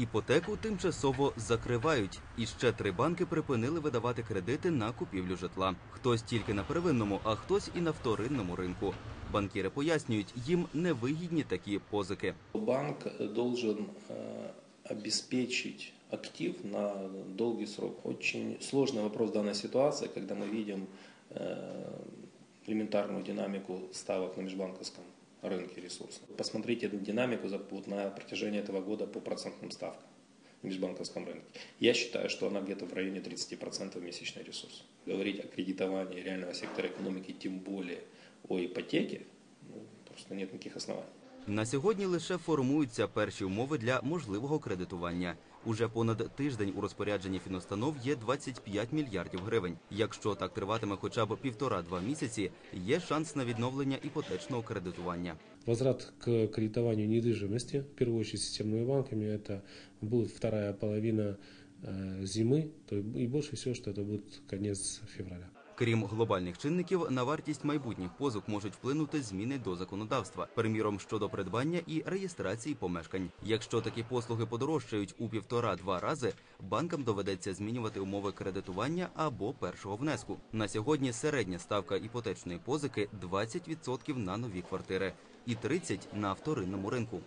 Іпотеку тимчасово закривають, і ще три банки припинили видавати кредити на купівлю житла. Хтось тільки на первинному, а хтось і на вторинному ринку. Банкіри пояснюють, їм невигідні такі позики. Банк должен э, обеспечить актив на долгий срок. Очень сложный вопрос в данной ситуации, когда мы видим э, элементарную динамику ставок на межбанковском рынке ресурсов. Посмотрите эту динамику за- вот на протяжении этого года по процентным ставкам на межбанковском рынке. Я считаю, что она где-то в районе 30% месячный ресурс. Говорить о кредитовании реального сектора экономики, тем более о ипотеке, ну, просто нет никаких оснований. На сьогодні лише формуються перші умови для можливого кредитування. Уже понад тиждень у розпорядженні фінустанов є 25 мільярдів гривень. Якщо так триватиме хоча б півтора-два місяці, є шанс на відновлення іпотечного кредитування. Возврат к кредитованию недвижимости, в первую очередь системными банками, это будет вторая половина э, зимы, то и и больше всего, что это будет конец февраля. Крім глобальних чинників, на вартість майбутніх позик можуть вплинути зміни до законодавства, приміром щодо придбання і реєстрації помешкань. Якщо такі послуги подорожчають у півтора-два рази, банкам доведеться змінювати умови кредитування або першого внеску. На сьогодні середня ставка іпотечної позики 20% на нові квартири і 30% на вторинному ринку.